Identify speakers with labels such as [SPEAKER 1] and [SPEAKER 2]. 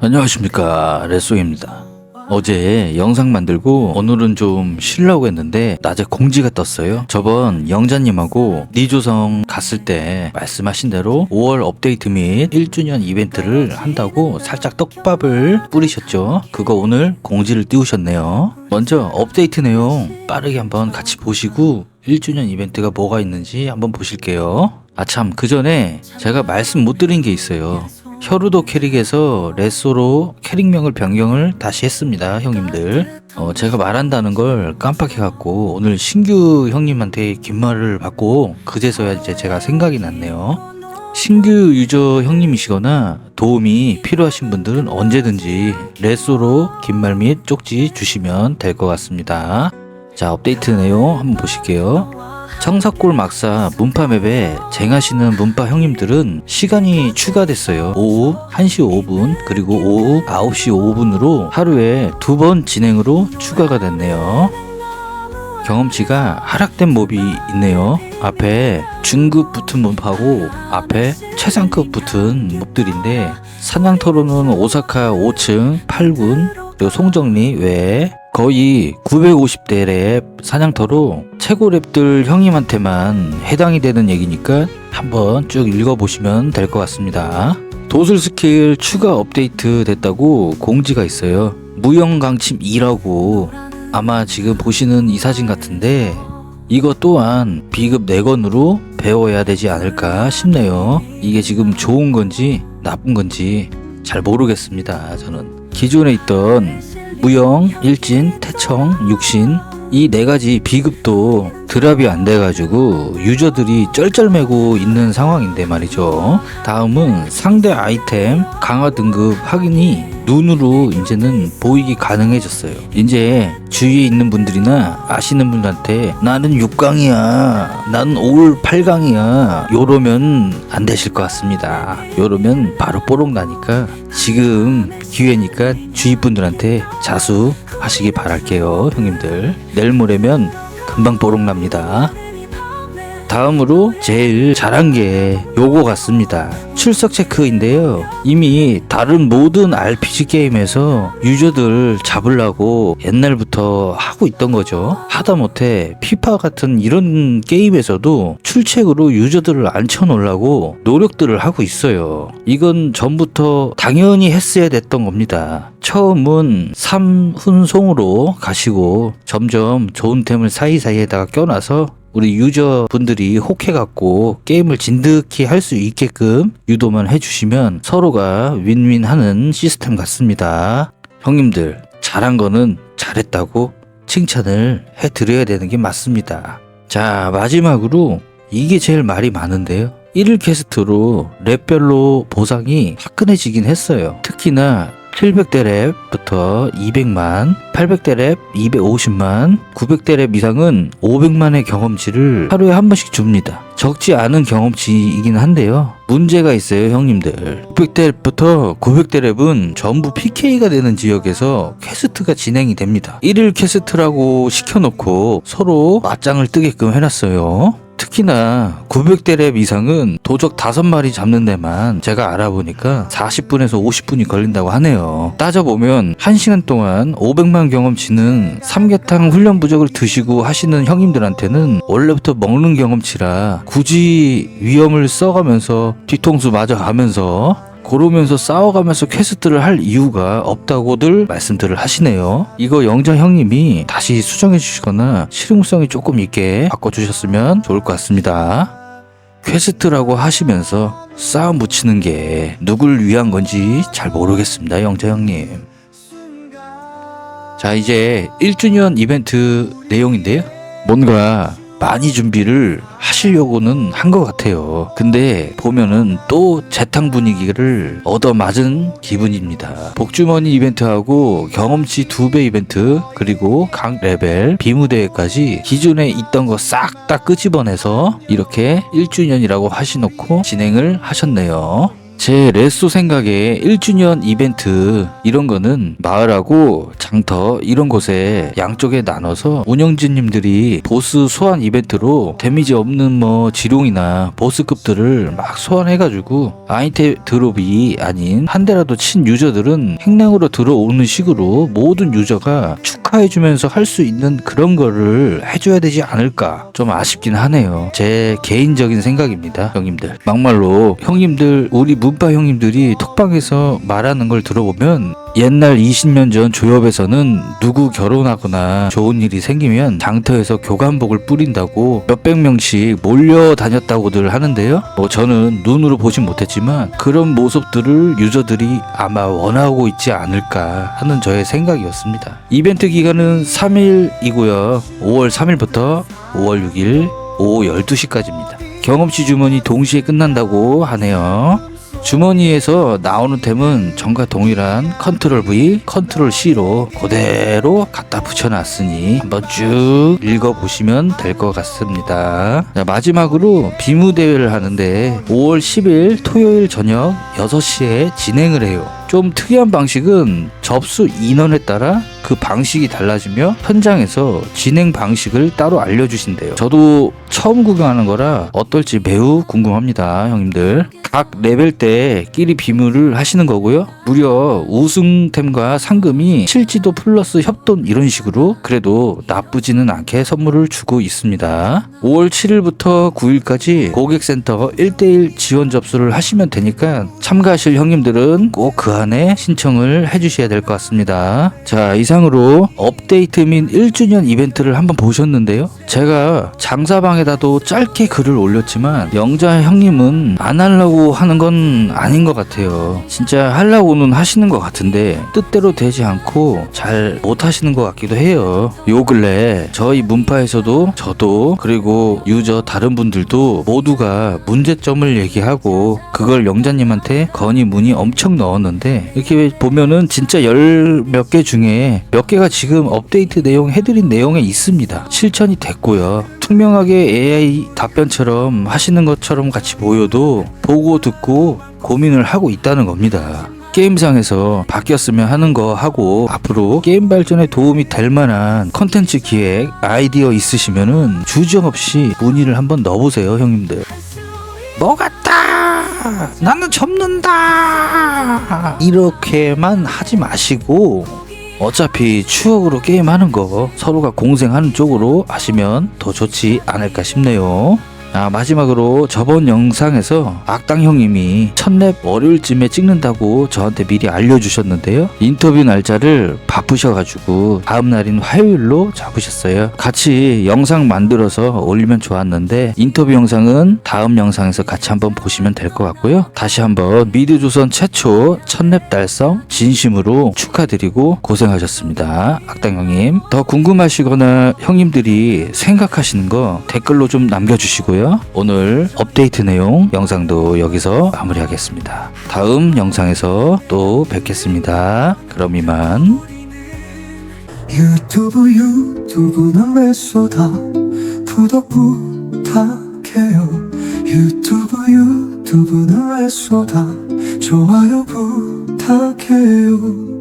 [SPEAKER 1] 안녕하십니까 레쏘입니다. 어제 영상 만들고 오늘은 좀 쉬려고 했는데 낮에 공지가 떴어요. 저번 영자님하고 니조성 갔을 때 말씀하신 대로 5월 업데이트 및 1주년 이벤트를 한다고 살짝 떡밥을 뿌리셨죠. 그거 오늘 공지를 띄우셨네요. 먼저 업데이트 내용 빠르게 한번 같이 보시고 1주년 이벤트가 뭐가 있는지 한번 보실게요 아참 그 전에 제가 말씀 못 드린 게 있어요 혀루도 캐릭에서 레쏘로 캐릭명을 변경을 다시 했습니다, 형님들. 어, 제가 말한다는 걸 깜빡해갖고 오늘 신규 형님한테 긴 말을 받고 그제서야 이제 제가 생각이 났네요. 신규 유저 형님이시거나 도움이 필요하신 분들은 언제든지 레쏘로 긴 말 및 쪽지 주시면 될 것 같습니다. 자, 업데이트 내용 한번 보실게요. 청사골 막사 문파맵에 쟁하시는 문파 형님들은 시간이 추가됐어요. 오후 1시 5분 그리고 오후 9시 5분으로 하루에 두 번 진행으로 추가가 됐네요. 경험치가 하락된 몹이 있네요. 앞에 중급 붙은 몹하고 앞에 최상급 붙은 몹들인데 사냥터로는 오사카 5층 8군 그리고 송정리 외에 거의 950대 랩 사냥터로 최고 랩들 형님한테만 해당이 되는 얘기니까 한번 쭉 읽어보시면 될 것 같습니다. 도술 스킬 추가 업데이트 됐다고 공지가 있어요. 무형 강침 2라고 아마 지금 보시는 이 사진 같은데 이거 또한 비급 4건으로 배워야 되지 않을까 싶네요. 이게 지금 좋은 건지 나쁜 건지 잘 모르겠습니다. 저는 기존에 있던 무영, 일진, 태청, 육신 이 네 가지 비급도 드랍이 안 돼가지고 유저들이 쩔쩔매고 있는 상황인데 말이죠. 다음은 상대 아이템 강화 등급 확인이 눈으로 이제는 보이기 가능해졌어요. 이제 주위에 있는 분들이나 아시는 분들한테 나는 6강이야, 나는 올 8강이야, 요러면 안 되실 것 같습니다. 요러면 바로 뽀록 나니까 지금 기회니까 주위 분들한테 자수 하시기 바랄게요, 형님들. 내일 모레면 금방 뽀록 납니다. 다음으로 제일 잘한 게 요거 같습니다. 출석 체크인데요. 이미 다른 모든 RPG 게임에서 유저들 잡으려고 옛날부터 하고 있던 거죠. 하다못해 피파 같은 이런 게임에서도 출첵으로 유저들을 앉혀놓으려고 노력들을 하고 있어요. 이건 전부터 당연히 했어야 됐던 겁니다. 처음은 삼훈송으로 가시고 점점 좋은 템을 사이사이에다가 껴놔서 우리 유저분들이 혹해갖고 게임을 진득히 할 수 있게끔 유도만 해주시면 서로가 윈윈하는 시스템 같습니다. 형님들 잘한 거는 잘했다고 칭찬을 해드려야 되는 게 맞습니다. 자 마지막으로 이게 제일 말이 많은데요. 1일 퀘스트로 랩별로 보상이 화끈해지긴 했어요. 특히나 700대 랩부터 200만, 800대 랩 250만, 900대 랩 이상은 500만의 경험치를 하루에 한 번씩 줍니다. 적지 않은 경험치이긴 한데요. 문제가 있어요, 형님들. 600대 랩부터 900대 랩은 전부 PK가 되는 지역에서 퀘스트가 진행이 됩니다. 1일 퀘스트라고 시켜놓고 서로 맞짱을 뜨게끔 해놨어요. 특히나 900대 랩 이상은 도적 5마리 잡는 데만 제가 알아보니까 40분에서 50분이 걸린다고 하네요. 따져보면 1시간 동안 500만 경험치는 삼계탕 훈련 부적을 드시고 하시는 형님들한테는 원래부터 먹는 경험치라 굳이 위험을 써가면서 뒤통수 맞아가면서 고르면서 싸워가면서 퀘스트를 할 이유가 없다고들 말씀들을 하시네요. 이거 영자 형님이 다시 수정해 주시거나 실용성이 조금 있게 바꿔주셨으면 좋을 것 같습니다. 퀘스트라고 하시면서 싸움 붙이는 게 누굴 위한 건지 잘 모르겠습니다, 영자 형님. 자, 이제 1주년 이벤트 내용인데요. 뭔가 많이 준비를 하시려고는 한 것 같아요. 근데 보면은 또 재탕 분위기를 얻어맞은 기분입니다. 복주머니 이벤트하고 경험치 두배 이벤트 그리고 각 레벨 비무대회까지 기존에 있던 거 싹 다 끄집어내서 이렇게 1주년이라고 하시놓고 진행을 하셨네요. 제 레쏘 생각에 1주년 이벤트 이런 거는 마을하고 장터 이런 곳에 양쪽에 나눠서 운영진님들이 보스 소환 이벤트로 데미지 없는 뭐 지룡이나 보스급들을 막 소환해가지고 아이템 드롭이 아닌 한 대라도 친 유저들은 행랑으로 들어오는 식으로 모든 유저가 축하해주면서 할 수 있는 그런 거를 해줘야 되지 않을까 좀 아쉽긴 하네요. 제 개인적인 생각입니다 형님들. 막말로 형님들 우리 문파 형님들이 톡방에서 말하는 걸 들어보면 옛날 20년 전 조협에서는 누구 결혼하거나 좋은 일이 생기면 장터에서 교관복을 뿌린다고 몇백 명씩 몰려 다녔다고들 하는데요. 뭐 저는 눈으로 보진 못했지만 그런 모습들을 유저들이 아마 원하고 있지 않을까 하는 저의 생각이었습니다. 이벤트 기간은 3일이고요. 5월 3일부터 5월 6일 오후 12시까지입니다. 경험치 주문이 동시에 끝난다고 하네요. 주머니에서 나오는 템은 전과 동일한 컨트롤 V, 컨트롤 C로 그대로 갖다 붙여놨으니 한번 쭉 읽어보시면 될 것 같습니다. 자, 마지막으로 비무 대회를 하는데 5월 10일 토요일 저녁 6시에 진행을 해요. 좀 특이한 방식은 접수 인원에 따라 그 방식이 달라지며 현장에서 진행 방식을 따로 알려주신대요. 저도 처음 구경하는 거라 어떨지 매우 궁금합니다, 형님들. 각 레벨 때 끼리 비밀을 하시는 거고요. 무려 우승템과 상금이 실지도 플러스 협돈 이런 식으로 그래도 나쁘지는 않게 선물을 주고 있습니다. 5월 7일부터 9일까지 고객센터 1대1 지원 접수를 하시면 되니까 참가하실 형님들은 꼭 그 안에 신청을 해주셔야 될 것 같습니다. 자, 이상 으로 업데이트 및 1주년 이벤트를 한번 보셨는데요. 제가 장사방에다도 짧게 글을 올렸지만 영자 형님은 안 하려고 하는 건 아닌 것 같아요. 진짜 하려고는 하시는 것 같은데 뜻대로 되지 않고 잘 못 하시는 것 같기도 해요. 요 근래 저희 문파에서도 저도 그리고 유저 다른 분들도 모두가 문제점을 얘기하고 그걸 영자님한테 건의 문의 엄청 넣었는데 이렇게 보면은 진짜 열 몇 개 중에 몇 개가 지금 업데이트 내용 해드린 내용에 있습니다. 실천이 됐고요. 투명하게 AI 답변처럼 하시는 것처럼 같이 보여도 보고 듣고 고민을 하고 있다는 겁니다. 게임상에서 바뀌었으면 하는 거 하고 앞으로 게임 발전에 도움이 될 만한 컨텐츠 기획 아이디어 있으시면은 주저 없이 문의를 한번 넣어보세요 형님들 뭐 같다 나는 접는다 이렇게만 하지 마시고 어차피 추억으로 게임하는 거 서로가 공생하는 쪽으로 하시면 더 좋지 않을까 싶네요. 아, 마지막으로 저번 영상에서 악당 형님이 첫랩 월요일쯤에 찍는다고 저한테 미리 알려주셨는데요. 인터뷰 날짜를 바쁘셔가지고 다음 날인 화요일로 잡으셨어요. 같이 영상 만들어서 올리면 좋았는데 인터뷰 영상은 다음 영상에서 같이 한번 보시면 될 것 같고요. 다시 한번 미드조선 최초 첫랩 달성 진심으로 축하드리고 고생하셨습니다. 악당 형님. 더 궁금하시거나 형님들이 생각하시는 거 댓글로 좀 남겨주시 고요. 오늘 업데이트 내용 영상도 여기서 마무리하겠습니다. 다음 영상에서 또 뵙겠습니다. 그럼 이만.
[SPEAKER 2] 유튜브 유튜브는 왜 쏟아 구독 부탁해요 유튜브 유튜브는 왜 쏟아 좋아요 부탁해요